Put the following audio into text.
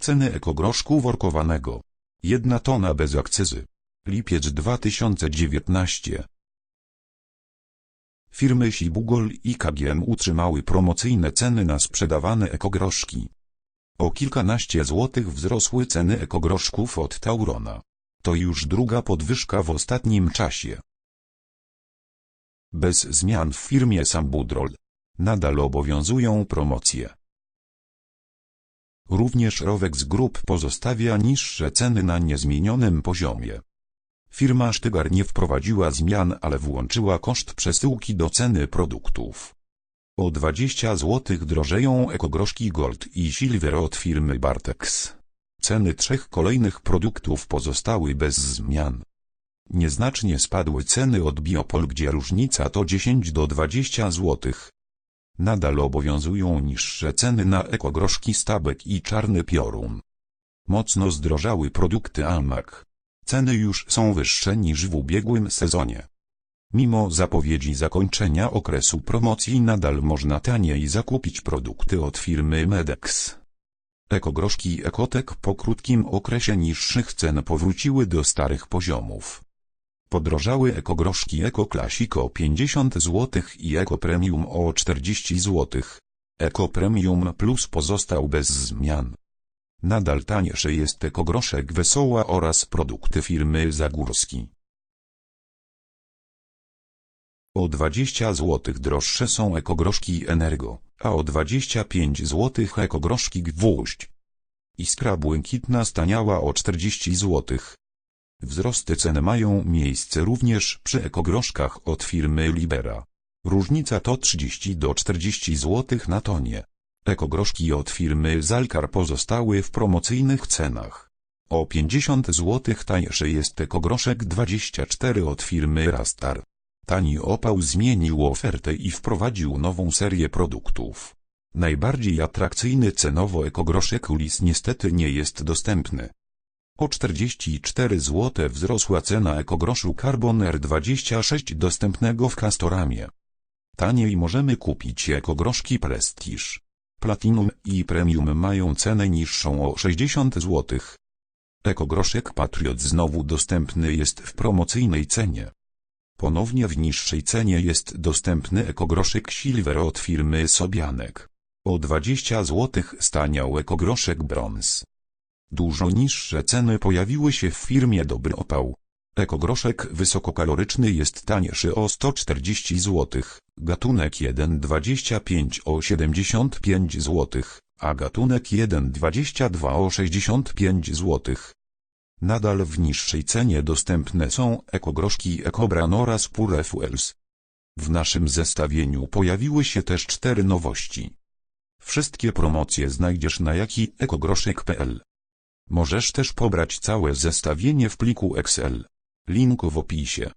Ceny ekogroszku workowanego. Jedna tona bez akcyzy. Lipiec 2019. Firmy Sibugol i KGM utrzymały promocyjne ceny na sprzedawane ekogroszki. O kilkanaście złotych wzrosły ceny ekogroszków od Taurona. To już druga podwyżka w ostatnim czasie. Bez zmian w firmie Sambudrol. Nadal obowiązują promocje. Również Rowex Group pozostawia niższe ceny na niezmienionym poziomie. Firma Sztygar nie wprowadziła zmian, ale włączyła koszt przesyłki do ceny produktów. O 20 zł drożeją ekogroszki Gold i Silver od firmy Bartex. Ceny trzech kolejnych produktów pozostały bez zmian. Nieznacznie spadły ceny od Biopol, gdzie różnica to 10 do 20 zł. Nadal obowiązują niższe ceny na ekogroszki Stabek i Czarny Piorun. Mocno zdrożały produkty Almak. Ceny już są wyższe niż w ubiegłym sezonie. Mimo zapowiedzi zakończenia okresu promocji nadal można taniej zakupić produkty od firmy Medex. Ekogroszki Ekotek po krótkim okresie niższych cen powróciły do starych poziomów. Podrożały ekogroszki Eko Classic o 50 zł i Eko Premium o 40 zł. Eko Premium Plus pozostał bez zmian. Nadal taniejszy jest ekogroszek Wesoła oraz produkty firmy Zagórski. O 20 zł droższe są ekogroszki Energo, a o 25 zł ekogroszki Gwóźdź. Iskra błękitna staniała o 40 zł. Wzrosty cen mają miejsce również przy ekogroszkach od firmy Libera. Różnica to 30 do 40 zł na tonie. Ekogroszki od firmy Zalkar pozostały w promocyjnych cenach. O 50 zł tańszy jest ekogroszek 24 od firmy Rastar. Tani opał zmienił ofertę i wprowadził nową serię produktów. Najbardziej atrakcyjny cenowo ekogroszek Ulis niestety nie jest dostępny. O 44 zł wzrosła cena ekogroszu Carbon R26 dostępnego w Castoramie. Taniej możemy kupić ekogroszki Prestige. Platinum i Premium mają cenę niższą o 60 zł. Ekogroszek Patriot znowu dostępny jest w promocyjnej cenie. Ponownie w niższej cenie jest dostępny ekogroszek Silver od firmy Sobianek. O 20 zł staniał ekogroszek Brons. Dużo niższe ceny pojawiły się w firmie Dobry Opał. Ekogroszek wysokokaloryczny jest tańszy o 140 zł, gatunek 1,25 o 75 zł, a gatunek 1,22 o 65 zł. Nadal w niższej cenie dostępne są ekogroszki Ecobran oraz Pure Fuels. W naszym zestawieniu pojawiły się też cztery nowości. Wszystkie promocje znajdziesz na jakiekogroszek.pl. Możesz też pobrać całe zestawienie w pliku Excel. Link w opisie.